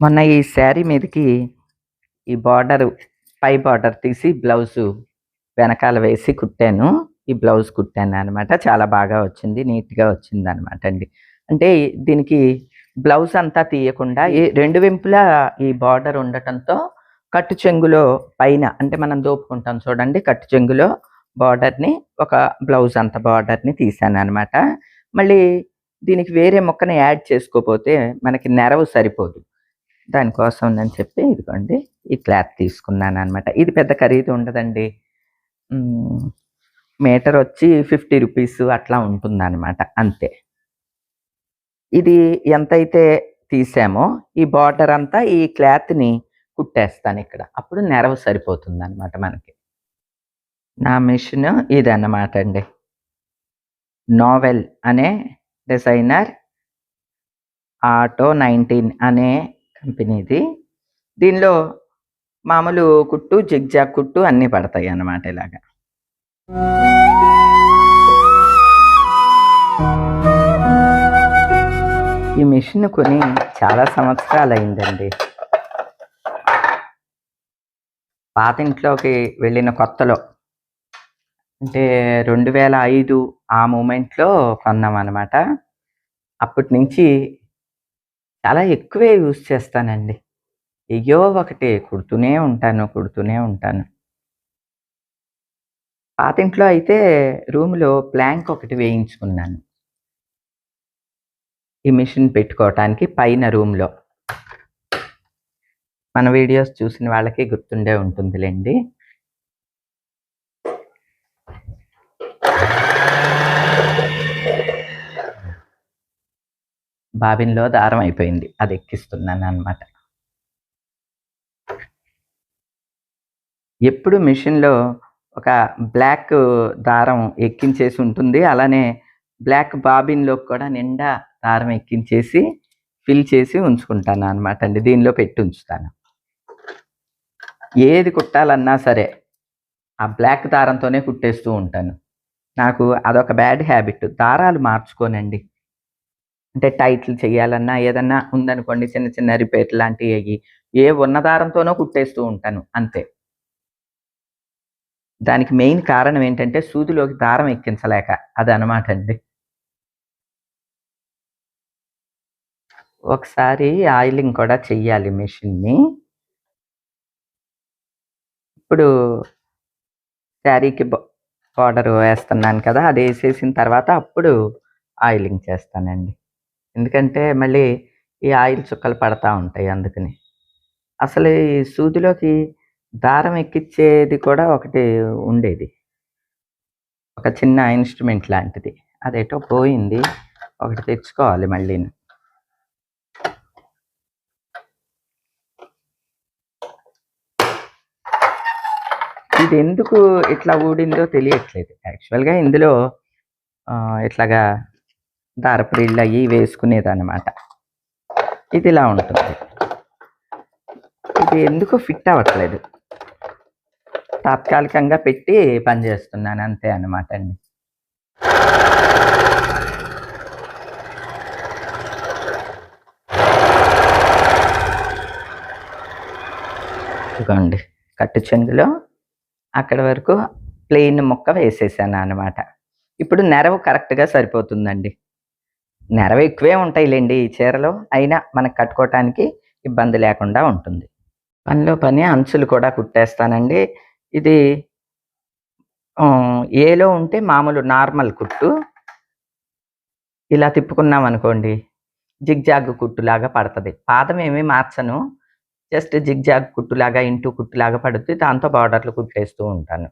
మొన్న ఈ శారీ మీదకి ఈ బార్డర్ పై బార్డర్ తీసి బ్లౌజు వెనకాల వేసి కుట్టాను. ఈ బ్లౌజ్ కుట్టాను అనమాట చాలా బాగా వచ్చింది నీట్గా వచ్చింది అనమాట అండి. అంటే దీనికి బ్లౌజ్ అంతా తీయకుండా ఈ రెండు వెంపులా ఈ బార్డర్ ఉండటంతో కట్టు చెంగులో పైన అంటే మనం దోపుకుంటాం చూడండి కట్టు చెంగులో బార్డర్ని ఒక బ్లౌజ్ అంత బార్డర్ని తీసాను అనమాట మళ్ళీ దీనికి వేరే మొక్కని యాడ్ చేసుకోపోతే మనకి నెరవు సరిపోదు. దానికోసం అని చెప్పి ఇదిగోండి ఈ క్లాత్ తీసుకున్నాను అనమాట ఇది పెద్ద ఖరీదు ఉండదండి. మీటర్ వచ్చి ఫిఫ్టీ రూపీస్ అట్లా ఉంటుందన్నమాట. అంతే. ఇది ఎంతైతే తీసామో ఈ బార్డర్ అంతా ఈ క్లాత్ని కుట్టేస్తాను ఇక్కడ. అప్పుడు నెరవ సరిపోతుంది అనమాట మనకి. నా మిషన్ ఇదన్నమాట అండి. నోవెల్ అనే డిజైనర్ ఆటో నైన్టీన్ అనే కంపెనీది దీనిలో మామూలు కుట్టు జిగ్జాగ్ కుట్టు అన్నీ పడతాయి అన్నమాట ఇలాగా. ఈ మిషన్ కొని చాలా సంవత్సరాలు అయిందండి పాత ఇంట్లోకి వెళ్ళిన కొత్తలో. అంటే రెండు వేల ఐదు ఆ మూమెంట్లో కొన్నాం అనమాట అప్పటి నుంచి చాలా ఎక్కువే యూజ్ చేస్తానండి. అయ్యో ఒకటి కుడుతూనే ఉంటాను కుడుతూనే ఉంటాను. పాత ఇంట్లో అయితే రూమ్లో ప్లాంక్ ఒకటి వేయించుకున్నాను. ఈ మిషన్ పెట్టుకోవటానికి పైన రూమ్లో. మన వీడియోస్ చూసిన వాళ్ళకి గుర్తుండే ఉంటుందిలేండి. బాబిన్లో దారం అయిపోయింది. అది ఎక్కిస్తున్నాను అనమాట ఎప్పుడు మిషన్లో ఒక బ్లాక్ దారం ఎక్కించేసి ఉంటుంది. అలానే బ్లాక్ బాబిన్లో కూడా నిండా దారం ఎక్కించేసి ఫిల్ చేసి ఉంచుకుంటాను అనమాట అండి. దీనిలో పెట్టి ఉంచుతాను. ఏది కుట్టాలన్నా సరే ఆ బ్లాక్ దారంతోనే కుట్టేస్తూ ఉంటాను. నాకు అదొక బ్యాడ్ హ్యాబిట్. దారాలు మార్చుకోనండి. అంటే టైట్లు చేయాలన్నా ఏదన్నా ఉందనుకోండి చిన్న చిన్న రిపేర్ లాంటివి అయ్యి ఏ ఉన్న దారంతోనో కుట్టేస్తూ ఉంటాను అంతే. దానికి మెయిన్ కారణం ఏంటంటే సూదిలోకి దారం ఎక్కించలేక అది అనమాట అండి. ఒకసారి ఆయిలింగ్ కూడా చెయ్యాలి మిషన్ని. ఇప్పుడు శారీకి బార్డర్ వేస్తున్నాను కదా అది వేసేసిన తర్వాత అప్పుడు ఆయిలింగ్ చేస్తానండి. ఎందుకంటే మళ్ళీ ఈ ఆయిల్ చుక్కలు పడతా ఉంటాయి అందుకని. అసలు ఈ సూదిలోకి దారం ఎక్కించేది కూడా ఒకటి ఉండేది. ఒక చిన్న ఇన్స్ట్రుమెంట్ లాంటిది. అదేటో పోయింది. ఒకటి తెచ్చుకోవాలి మళ్ళీ ఇది ఎందుకు ఇట్లా ఊడిందో తెలియట్లేదు. యాక్చువల్గా ఇందులో ఇట్లాగా దారపు రీళ్ళు అయ్యి వేసుకునేది అనమాట ఇది ఇలా ఉంటుంది. ఇది ఎందుకు ఫిట్ అవ్వట్లేదు. తాత్కాలికంగా పెట్టి పనిచేస్తున్నాను అంతే అనమాట అండి. ఇదిగోండి కట్టు చెంగులో అక్కడ వరకు ప్లెయిన్ ముక్క వేసేసాను అనమాట ఇప్పుడు నెరవు కరెక్ట్గా సరిపోతుందండి. నెరవ ఎక్కువే ఉంటాయిలేండి ఈ చీరలో. అయినా మనకు కట్టుకోవటానికి ఇబ్బంది లేకుండా ఉంటుంది. పనిలో పని అంచులు కూడా కుట్టేస్తానండి. ఇది ఏలో ఉంటే మామూలు నార్మల్ కుట్టు. ఇలా తిప్పుకున్నాం అనుకోండి జిగ్జాగ్ కుట్టులాగా పడుతుంది. పాదం ఏమీ మార్చను. జస్ట్ జిగ్జాగ్ కుట్టులాగా ఇంటూ కుట్టులాగా పడుతుంది దాంతో బార్డర్లు కుట్టేస్తూ ఉంటాను.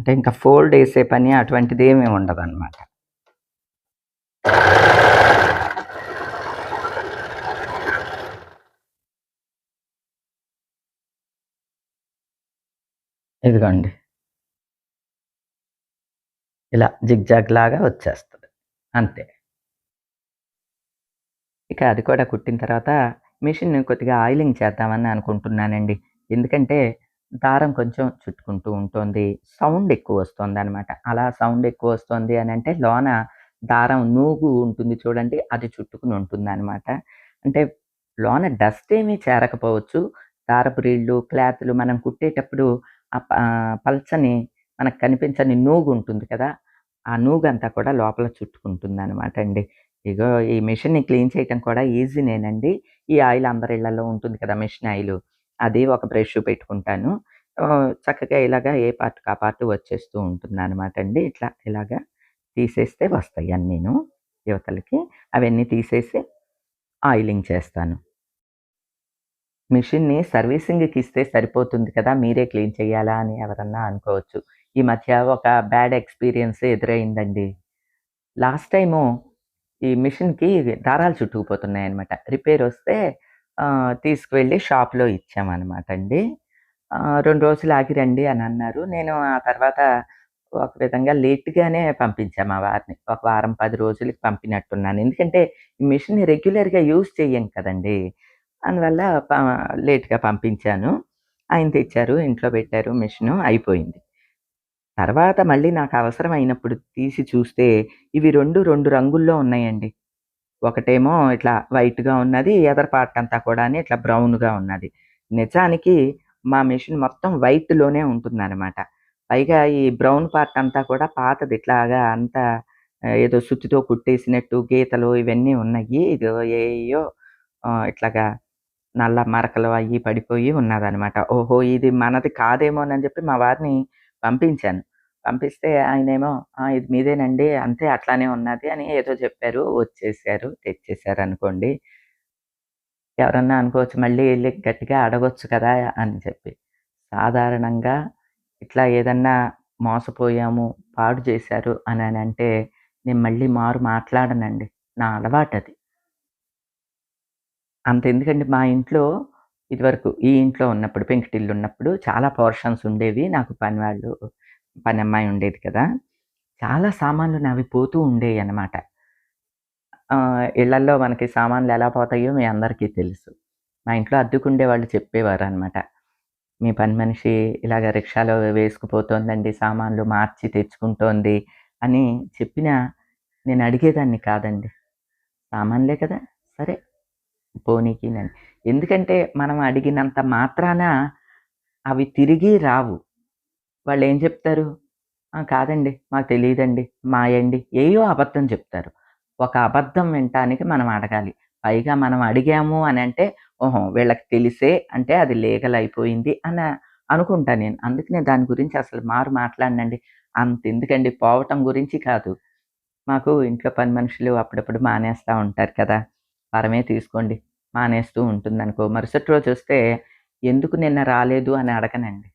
అంటే ఇంకా ఫోల్డ్ వేసే పని అటువంటిది ఏమీ ఉండదు అనమాట ఇదిగోండి. ఇలా జిగ్జాగ్ లాగా వచ్చేస్తుంది. అంతే. ఇక అది కూడా కుట్టిన తర్వాత మిషన్ కొద్దిగా ఆయిలింగ్ చేద్దామని అనుకుంటున్నానండి. ఎందుకంటే దారం కొంచెం చుట్టుకుంటూ ఉంటుంది సౌండ్ ఎక్కువ వస్తుంది అనమాట అలా సౌండ్ ఎక్కువ వస్తుంది అని అంటే లోన దారం నూగు ఉంటుంది చూడండి అది చుట్టుకుని ఉంటుంది అనమాట అంటే లోన డస్ట్ ఏమీ చేరకపోవచ్చు. దారపు రీళ్ళు, క్లాత్లు మనం కుట్టేటప్పుడు ఆ పల్చని మనకు కనిపించని నూగు ఉంటుంది కదా! ఆ నూగంతా కూడా లోపల చుట్టుకుంటుందనమాట అండి. ఇగో ఈ మిషన్‌ని క్లీన్ చేయటం కూడా ఈజీనేనండి. ఈ ఆయిల్ అందరి ఇళ్ళలో ఉంటుంది కదా! Machine oil. అది ఒక బ్రష్ పెట్టుకుంటాను. చక్కగా ఇలాగా ఏ పార్ట్‌కి ఆ పార్ట్ వచ్చేస్తూ ఉంటుందనమాట అండి. ఇట్లా ఇలాగా తీసేస్తే వస్తాయి అన్నీను యువతలకి అవన్నీ తీసేసి ఆయిలింగ్ చేస్తాను. మిషన్‌ని సర్వీసింగ్‌కి ఇస్తే సరిపోతుంది కదా! మీరే క్లీన్ చేయాలా అని ఎవరన్నా అనుకోవచ్చు. ఈ మధ్య ఒక బ్యాడ్ ఎక్స్‌పీరియన్స్ ఎదురైందండి. లాస్ట్ టైము ఈ మిషన్‌కి దారాలు చుట్టుకుపోతున్నాయన్నమాట. రిపేర్ వస్తే తీసుకువెళ్ళి షాప్‌లో ఇచ్చామన్నమాట అండి. రెండు రోజులు ఆగి రండి అని అన్నారు. నేను ఆ తర్వాత ఒక విధంగా లేట్‌గానే పంపించాము ఆ వారిని. ఒక వారం, పది రోజులకి పంపినట్టున్నాను. ఎందుకంటే ఈ మిషన్ రెగ్యులర్‌గా యూజ్ చేయం కదండీ! అందువల్ల లేట్‌గా పంపించాను. ఆయన తెచ్చారు. ఇంట్లో పెట్టారు మిషను అయిపోయింది. తర్వాత మళ్ళీ నాకు అవసరం అయినప్పుడు తీసి చూస్తే ఇవి 2, 2 రంగుల్లో ఉన్నాయండి. ఒకటేమో ఇట్లా వైట్‌గా ఉన్నది. ఎదర్ పార్ట్ అంతా కూడా ఇట్లా బ్రౌన్‌గా ఉన్నది. నిజానికి మా మిషన్ మొత్తం వైట్‌లోనే ఉంటుందన్నమాట పైగా ఈ బ్రౌన్ పార్ట్ అంతా కూడా పాతది ఇట్లాగా అంతా ఏదో సుత్తితో కుట్టేసినట్టు గీతలు ఇవన్నీ ఉన్నాయి. ఇది ఏయో ఇట్లాగా నల్ల మరకలు అయ్యి పడిపోయి ఉన్నదనమాట. ఓహో! ఇది మనది కాదేమోనని చెప్పి మా వారిని పంపించాను. పంపిస్తే ఆయనేమో ఇది మీదేనండి. అంతే అట్లానే ఉన్నది" అని ఏదో చెప్పారు. వచ్చేసారు. తెచ్చేసారు అనుకోండి ఎవరన్నా అనుకోవచ్చు మళ్ళీ వెళ్ళి గట్టిగా అడగొచ్చు కదా! అని చెప్పి. సాధారణంగా ఇట్లా ఏదన్నా మోసపోయాము, పాడు చేశారు అని అంటే నేను మళ్ళీ మారు మాట్లాడనండి. నా అలవాటు అది అంత ఎందుకంటే మా ఇంట్లో ఇదివరకు ఈ ఇంట్లో ఉన్నప్పుడు పెంకుటిల్లున్నప్పుడు చాలా పోర్షన్స్ ఉండేవి. నాకు పనివాళ్ళు పని అమ్మాయి ఉండేది కదా! చాలా సామాన్లు నావి పోతూ ఉండేవి అనమాట ఇళ్ళల్లో మనకి సామాన్లు ఎలా పోతాయో మీ అందరికీ తెలుసు. మా ఇంట్లో అద్దుకుండే వాళ్ళు చెప్పేవారు అనమాట "మీ పని మనిషి ఇలాగ రిక్షాలో వేసుకుపోతోందండి సామాన్లు మార్చి తెచ్చుకుంటోంది" అని చెప్పినా నేను అడిగేదాన్ని కాదండి. సామాన్లే కదా! సరే పోనీకినని. ఎందుకంటే మనం అడిగినంత మాత్రాన అవి తిరిగి రావు. వాళ్ళు ఏం చెప్తారు? కాదండి. మాకు తెలియదండి మాయండి" ఏయో అబద్ధం చెప్తారు. ఒక అబద్ధం వినటానికి మనం అడగాలి. పైగా మనం అడిగాము అని అంటే ఓహో! వీళ్ళకి తెలిసే అంటే అది లీగల్ అయిపోయింది అని అనుకుంటా నేను. అందుకనే దాని గురించి అసలు మారు మాట్లాడనండి. అంతెందుకండి పోవటం గురించి కాదు. మాకు ఇంట్లో పని మనుషులు అప్పుడప్పుడు మానేస్తూ ఉంటారు కదా! వరమే తీసుకోండి. మానేస్తూ ఉంటుందనుకో మరుసటి రోజు వస్తే ఎందుకు నిన్న రాలేదు అని అడగనండి.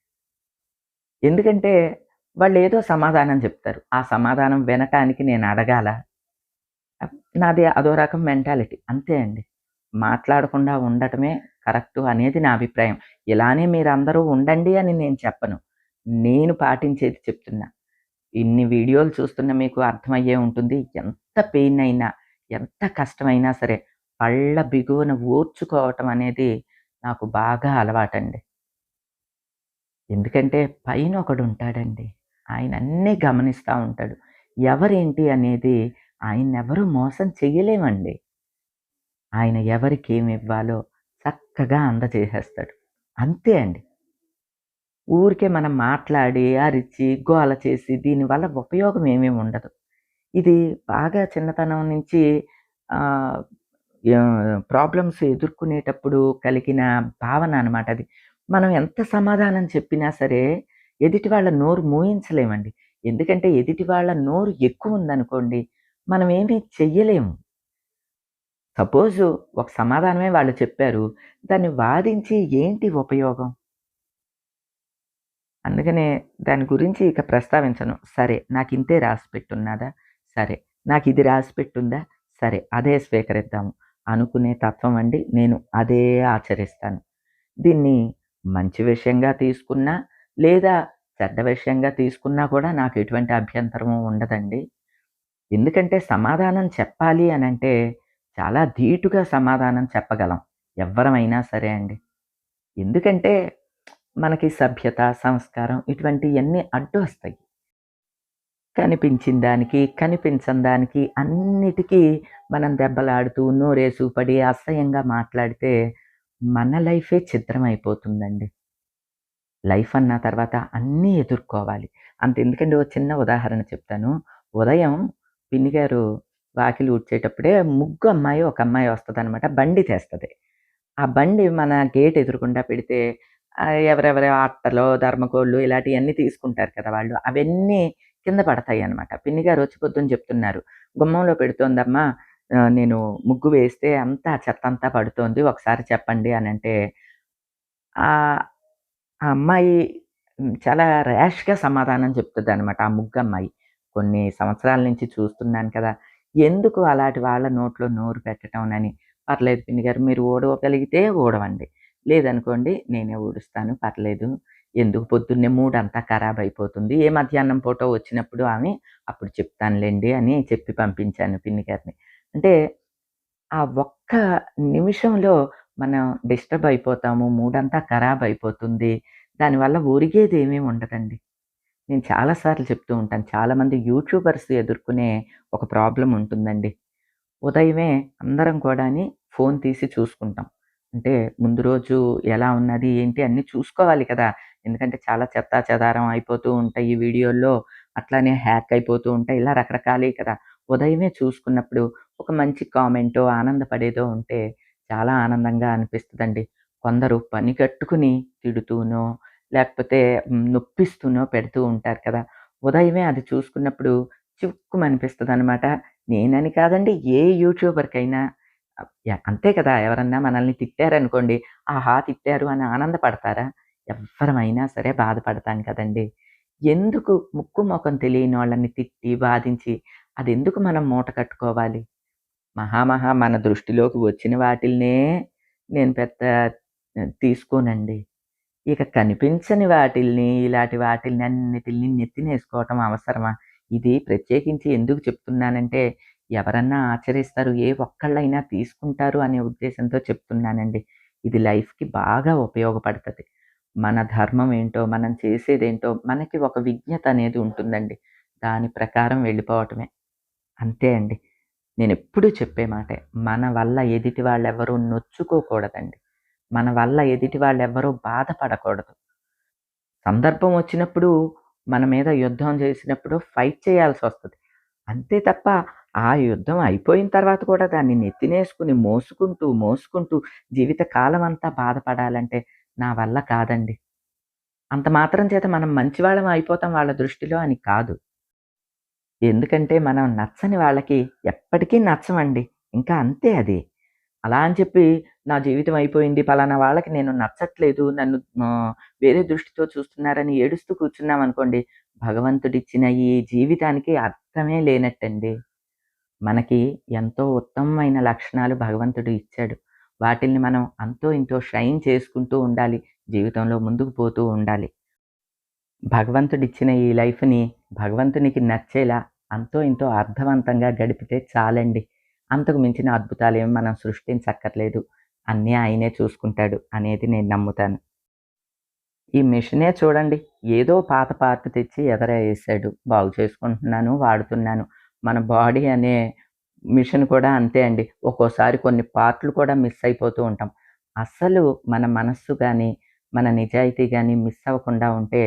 ఎందుకంటే వాళ్ళు ఏదో సమాధానం చెప్తారు. ఆ సమాధానం వినటానికి నేను అడగాలా? నాది అదో రకం మెంటాలిటీ. అంతే అండి. మాట్లాడకుండా ఉండటమే కరెక్టు అనేది నా అభిప్రాయం. ఇలానే మీరందరూ ఉండండి అని నేను చెప్పను. నేను పాటించేది చెప్తున్నా. ఇన్ని వీడియోలు చూస్తున్న మీకు అర్థమయ్యే ఉంటుంది. ఎంత పెయిన్ అయినా, ఎంత కష్టమైనా సరే పళ్ళ బిగువన ఓర్చుకోవటం అనేది నాకు బాగా అలవాటండి. ఎందుకంటే పైన ఒకడుంటాడండి. ఆయన అన్నీ గమనిస్తూ ఉంటాడు. ఎవరేంటి అనేది ఆయన ఎవరు మోసం చెయ్యలేమండి. ఆయన ఎవరికి ఏమి ఇవ్వాలో చక్కగా అందజేసేస్తాడు. అంతే అండి. ఊరికే మనం మాట్లాడి, అరిచి, గోల చేసి దీనివల్ల ఉపయోగం ఏమీ ఉండదు. ఇది బాగా చిన్నతనం నుంచి ప్రాబ్లమ్స్ ఎదుర్కొనేటప్పుడు కలిగిన భావన అనమాట అది. మనం ఎంత సమాధానం చెప్పినా సరే ఎదుటి వాళ్ళ నోరు మూయించలేమండి. ఎందుకంటే ఎదుటి వాళ్ళ నోరు ఎక్కువ ఉందనుకోండి మనం ఏమీ చెయ్యలేము. సపోజు ఒక సమాధానమే వాళ్ళు చెప్పారు. దాన్ని వాదించి ఏంటి ఉపయోగం? అందుకనే దాని గురించి ఇక ప్రస్తావించను. సరే నాకు ఇంతే రాసి పెట్టున్నదా సరే. నాకు ఇది రాసిపెట్టుందా? సరే. అదే స్వీకరిద్దాము. అనుకునే తత్వం అండి. నేను అదే ఆచరిస్తాను. దీన్ని మంచి విషయంగా తీసుకున్నా, లేదా చెడ్డ విషయంగా తీసుకున్నా కూడా నాకు ఎటువంటి అభ్యంతరము ఉండదండి. ఎందుకంటే సమాధానం చెప్పాలి అని అంటే చాలా ధీటుగా సమాధానం చెప్పగలం. ఎవ్వరమైనా సరే అండి. ఎందుకంటే మనకి సభ్యత, సంస్కారం ఇటువంటివన్నీ అడ్డు వస్తాయి కనిపించిన దానికి, కనిపించని దానికి అన్నిటికీ మనం దెబ్బలాడుతూ, నోరేసు పడి, అసహ్యంగా మాట్లాడితే మన లైఫే అయిపోతుందండి లైఫ్ అన్న తర్వాత అన్నీ ఎదుర్కోవాలి. అంత ఎందుకంటే ఒక చిన్న ఉదాహరణ చెప్తాను. ఉదయం పిన్ని గారు వాకిలి ఊడ్చేటప్పుడే ముగ్గు అమ్మాయి, ఒక అమ్మాయి వస్తుంది అనమాట బండి తెస్తుంది ఆ బండి మన గేట్ ఎదురుకుండా పెడితే ఎవరెవరి అట్టలు, ధర్మకోళ్ళు ఇలాంటివన్నీ తీసుకుంటారు కదా వాళ్ళు. అవన్నీ కింద పడతాయి అనమాట పిన్ని గారు వచ్చి పొద్దున్న చెప్తున్నారు. "గుమ్మంలో పెడుతోందమ్మా నేను ముగ్గు వేస్తే అంతా చెత్త అంతా పడుతోంది. ఒకసారి చెప్పండి" అని అంటే ఆ అమ్మాయి చాలా ర్యాష్‌గా సమాధానం చెప్తదనమాట. ఆ ముగ్గు అమ్మాయి కొన్ని సంవత్సరాల నుంచి చూస్తున్నాను కదా! ఎందుకు అలాంటి వాళ్ళ నోట్లో నోరు పెట్టటంనని. "పర్లేదు పిన్ని గారు మీరు ఊడవగలిగితే ఊడవండి. లేదనుకోండి నేనే ఊడుస్తాను పర్లేదు. ఎందుకు పొద్దున్నే మూడంతా ఖరాబయిపోతుంది. ఏ మధ్యాహ్నం ఫోటో వచ్చినప్పుడు ఆమె అప్పుడు చెప్తానులేండి అని చెప్పి పంపించాను పిన్ని గారిని. అంటే ఆ ఒక్క నిమిషంలో మనం డిస్టర్బ్ అయిపోతాము. మూడంతా ఖరాబ్ అయిపోతుంది దానివల్ల ఒరిగేదేమీ ఉండదండి. నేను చాలాసార్లు చెప్తూ ఉంటాను. చాలామంది యూట్యూబర్స్ ఎదుర్కొనే ఒక ప్రాబ్లం ఉంటుందండి. ఉదయమే అందరం కూడాని ఫోన్ తీసి చూసుకుంటాం. అంటే ముందు రోజు ఎలా ఉన్నది, ఏంటి అన్నీ చూసుకోవాలి కదా! ఎందుకంటే చాలా చెత్తా చెదారం అయిపోతూ ఉంటాయి ఈ వీడియోల్లో. అట్లానే హ్యాక్ అయిపోతూ ఉంటాయి. ఇలా రకరకాలే కదా! ఉదయమే చూసుకున్నప్పుడు ఒక మంచి కామెంటో, ఆనందపడేదో ఉంటే చాలా ఆనందంగా అనిపిస్తుందండి కొందరు పని కట్టుకుని తిడుతూనో, లేకపోతే నొప్పిస్తూనో పెడుతూ ఉంటారు కదా! ఉదయమే అది చూసుకున్నప్పుడు చివుక్కుమనిపిస్తదనమాట. నేనని కాదండి ఏ యూట్యూబర్‌కైనా అంతే కదా! ఎవరన్నా మనల్ని తిట్టారనుకోండి, ఆహా! తిట్టారు అని ఆనందపడతారా? ఎవ్వరమైనా సరే బాధపడతాను కదండీ! ఎందుకు ముక్కు, ముఖం తెలియని వాళ్ళని తిట్టి, బాధించి అదెందుకు మనం మూట కట్టుకోవాలి? మహా మహా మన దృష్టిలోకి వచ్చిన వాటిల్నే నేను పెద్ద తీసుకోనండి. ఇక కనిపించని వాటిల్ని, ఇలాంటి వాటిల్ని అన్నిటిని నెత్తినేసుకోవటం అవసరమా? ఇది ప్రత్యేకించి ఎందుకు చెప్తున్నానంటే, ఎవరన్నా ఆచరిస్తారు, ఏ ఒక్కళ్ళైనా తీసుకుంటారు అనే ఉద్దేశంతో చెప్తున్నానండి. ఇది లైఫ్‌కి బాగా ఉపయోగపడుతుంది మన ధర్మం ఏంటో, మనం చేసేదేంటో మనకి ఒక విజ్ఞత అనేది ఉంటుందండి. దాని ప్రకారం వెళ్ళిపోవటమే. అంతే అండి. నేనెప్పుడూ చెప్పే మాటే. మన వల్ల ఎదుటి వాళ్ళెవ్వరూ నొచ్చుకోకూడదండి. మన వల్ల ఎదుటి వాళ్ళెవ్వరూ బాధపడకూడదు. సందర్భం వచ్చినప్పుడు మన మీద యుద్ధం చేసినప్పుడు ఫైట్ చేయాల్సి వస్తుంది అంతే తప్ప ఆ యుద్ధం అయిపోయిన తర్వాత కూడా దాన్ని నెత్తినేసుకొని మోసుకుంటూ, మోసుకుంటూ జీవిత అంతా బాధపడాలంటే నా వల్ల కాదండి. అంత మాత్రం చేత మనం మంచివాళ్ళం అయిపోతాం వాళ్ళ దృష్టిలో అని కాదు. ఎందుకంటే మనం నచ్చని వాళ్ళకి ఎప్పటికీ నచ్చమండి. ఇంకా అంతే అది. అలా అని చెప్పి నా జీవితం అయిపోయింది. పలానా వాళ్ళకి నేను నచ్చట్లేదు. నన్ను వేరే దృష్టితో చూస్తున్నారని ఏడుస్తూ కూర్చున్నాం అనుకోండి భగవంతుడిచ్చిన ఈ జీవితానికి అర్థమే లేనట్టండి. మనకి ఎంతో ఉత్తమమైన లక్షణాలు భగవంతుడు ఇచ్చాడు. వాటిల్ని మనం అంతో ఇంతో షైన్ చేసుకుంటూ ఉండాలి. జీవితంలో ముందుకు పోతూ ఉండాలి. భగవంతుడిచ్చిన ఈ లైఫ్‌ని భగవంతునికి నచ్చేలా అంతో ఇంతో అర్థవంతంగా గడిపితే చాలండి. అంతకు మించిన అద్భుతాలు ఏమి మనం సృష్టించక్కర్లేదు. అన్నీ ఆయనే చూసుకుంటాడు అనేది నేను నమ్ముతాను. ఈ మిషనే చూడండి. ఏదో పాత పార్ట్ తెచ్చి ఎదరేసాడు బాగు చేసుకుంటున్నాను, వాడుతున్నాను. మన బాడీ అనే మిషన్ కూడా అంతే అండి. ఒక్కోసారి కొన్ని పార్ట్‌లు కూడా మిస్ అయిపోతూ ఉంటాం. అస్సలు మన మనస్సు కానీ మన నిజాయితీ కానీ మిస్ అవ్వకుండా ఉంటే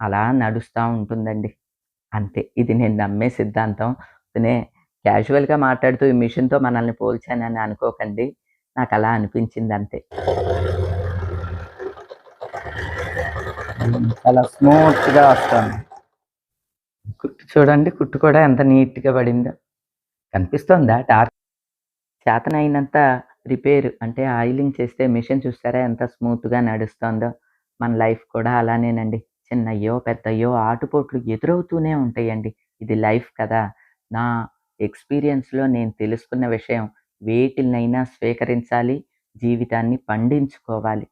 అలా నడుస్తూ ఉంటుందండి. అంతే. ఇది నేను నమ్మే సిద్ధాంతం. ఉత్తినే క్యాజువల్‌గా మాట్లాడుతూ ఈ మిషన్‌తో మనల్ని పోల్చానని అనుకోకండి. నాకలా అనిపించిందంతే. హ్మ్. చాలా స్మూత్‌గా వస్తోంది. కుట్టు చూడండి. కుట్టు కూడా ఎంత నీట్‌గా పడిందో. కనిపిస్తోందా డార్క్? చేతనైనంత రిపేర్ అంటే ఆయిలింగ్ చేస్తే మిషన్ చూసారా ఎంత స్మూత్‌గా నడుస్తోందో. మన లైఫ్ కూడా అలానేనండి. చిన్నయ్యో, పెద్దయ్యో ఆటుపోట్లు ఎదురవుతూనే ఉంటాయండి. ఇది లైఫ్ కదా! నా ఎక్స్‌పీరియన్స్‌లో నేను తెలుసుకున్న విషయం వేటినైనా స్వీకరించాలి. జీవితాన్ని పండించుకోవాలి.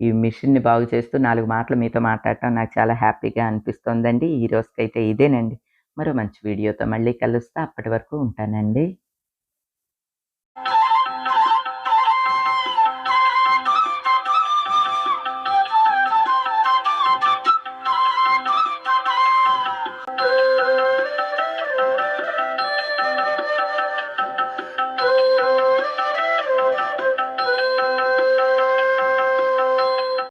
ఈ మిషన్‌ని బాగు చేస్తూ నాలుగు మాటలు మీతో మాట్లాడటం నాకు చాలా హ్యాపీగా అనిపిస్తోందండి. ఈ రోజుకైతే ఇదేనండి. మరో మంచి వీడియోతో మళ్ళీ కలుస్తా. అప్పటి వరకు ఉంటానండి.